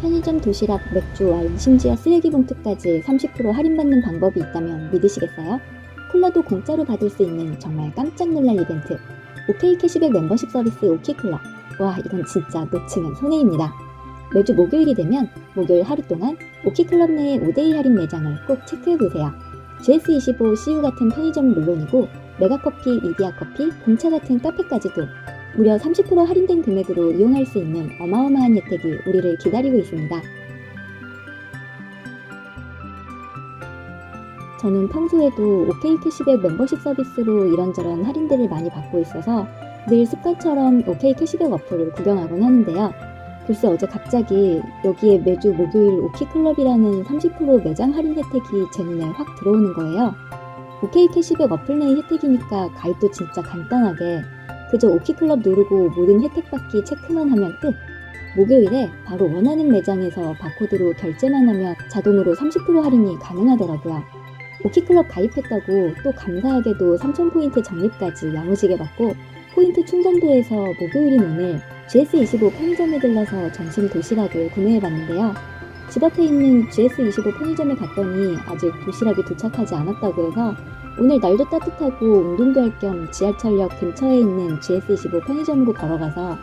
편의점 도시락, 맥주, 와인, 심지어 쓰레기 봉투까지 30% 할인받는 방법이 있다면 믿으시겠어요? 콜라도 공짜로 받을 수 있는 정말 깜짝 놀랄 이벤트. 오케이 캐시백 멤버십 서비스 오키클럽. 와, 이건 진짜 놓치면 손해입니다. 매주 목요일이 되면 목요일 하루 동안 오키클럽 내의 5대2 할인 매장을 꼭 체크해보세요. GS25, CU 같은 편의점은 물론이고 메가커피, 이디야커피, 공차 같은 카페까지도 무려 30% 할인된 금액으로 이용할 수 있는 어마어마한 혜택이 우리를 기다리고 있습니다. 저는 평소에도 오케이 캐시백 멤버십 서비스로 이런저런 할인들을 많이 받고 있어서 늘 습관처럼 오케이 캐시백 어플을 구경하곤 하는데요. 글쎄 어제 갑자기 여기에 매주 목요일 오키클럽이라는 30% 매장 할인 혜택이 제 눈에 확 들어오는 거예요. 오케이 캐시백 어플 내의 혜택이니까 가입도 진짜 간단하게 그저 오키클럽 누르고 모든 혜택 받기 체크만 하면 끝. 목요일에 바로 원하는 매장에서 바코드로 결제만 하면 자동으로 30% 할인이 가능하더라고요. 오키클럽 가입했다고 또 감사하게도 3000포인트 적립까지 야무지게 받고 포인트 충전도에서 목요일인 오늘 GS25 편의점에 들러서 점심 도시락을 구매해봤는데요. 집 앞에 있는 GS25 편의점에 갔더니 아직 도시락이 도착하지 않았다고 해서 오늘 날도 따뜻하고 운동도 할 겸 지하철역 근처에 있는 GS25 편의점으로 걸어가서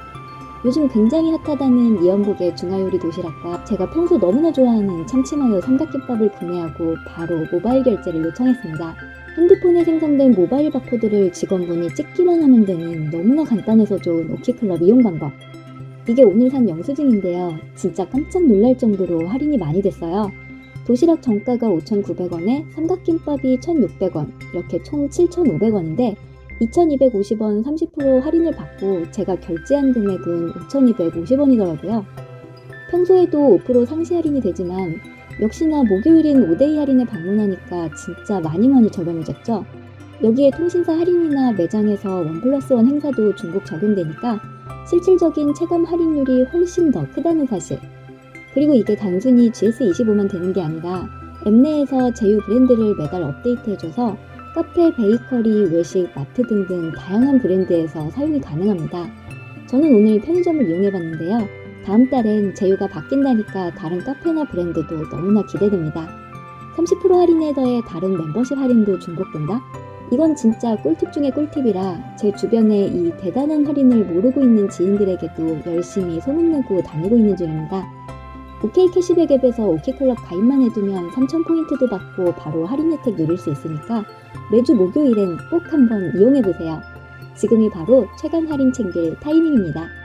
요즘 굉장히 핫하다는 이연복의 중화요리 도시락과 제가 평소 너무나 좋아하는 참치마요 삼각김밥을 구매하고 바로 모바일 결제를 요청했습니다. 핸드폰에 생성된 모바일 바코드를 직원분이 찍기만 하면 되는 너무나 간단해서 좋은 오키클럽 이용 방법. 이게 오늘 산 영수증인데요. 진짜 깜짝 놀랄 정도로 할인이 많이 됐어요. 도시락 정가가 5,900원에 삼각김밥이 1,600원, 이렇게 총 7,500원인데 2,250원 30% 할인을 받고 제가 결제한 금액은 5,250원이더라고요. 평소에도 5% 상시 할인이 되지만 역시나 목요일인 5대2 할인에 방문하니까 진짜 많이 많이 저렴해졌죠. 여기에 통신사 할인이나 매장에서 원 플러스 원 행사도 중복 적용되니까 실질적인 체감 할인율이 훨씬 더 크다는 사실. 그리고 이게 단순히 GS25만 되는 게 아니라 앱 내에서 제휴 브랜드를 매달 업데이트해줘서 카페, 베이커리, 외식, 마트 등등 다양한 브랜드에서 사용이 가능합니다. 저는 오늘 편의점을 이용해봤는데요. 다음 달엔 제휴가 바뀐다니까 다른 카페나 브랜드도 너무나 기대됩니다. 30% 할인에 더해 다른 멤버십 할인도 중복된다? 이건 진짜 꿀팁 중의 꿀팁이라 제 주변에 이 대단한 할인을 모르고 있는 지인들에게도 열심히 소문내고 다니고 있는 중입니다. 오케이 캐시백 앱에서 오케이클럽 가입만 해두면 3000포인트도 받고 바로 할인 혜택 누릴 수 있으니까 매주 목요일엔 꼭 한번 이용해보세요. 지금이 바로 최강 할인 챙길 타이밍입니다.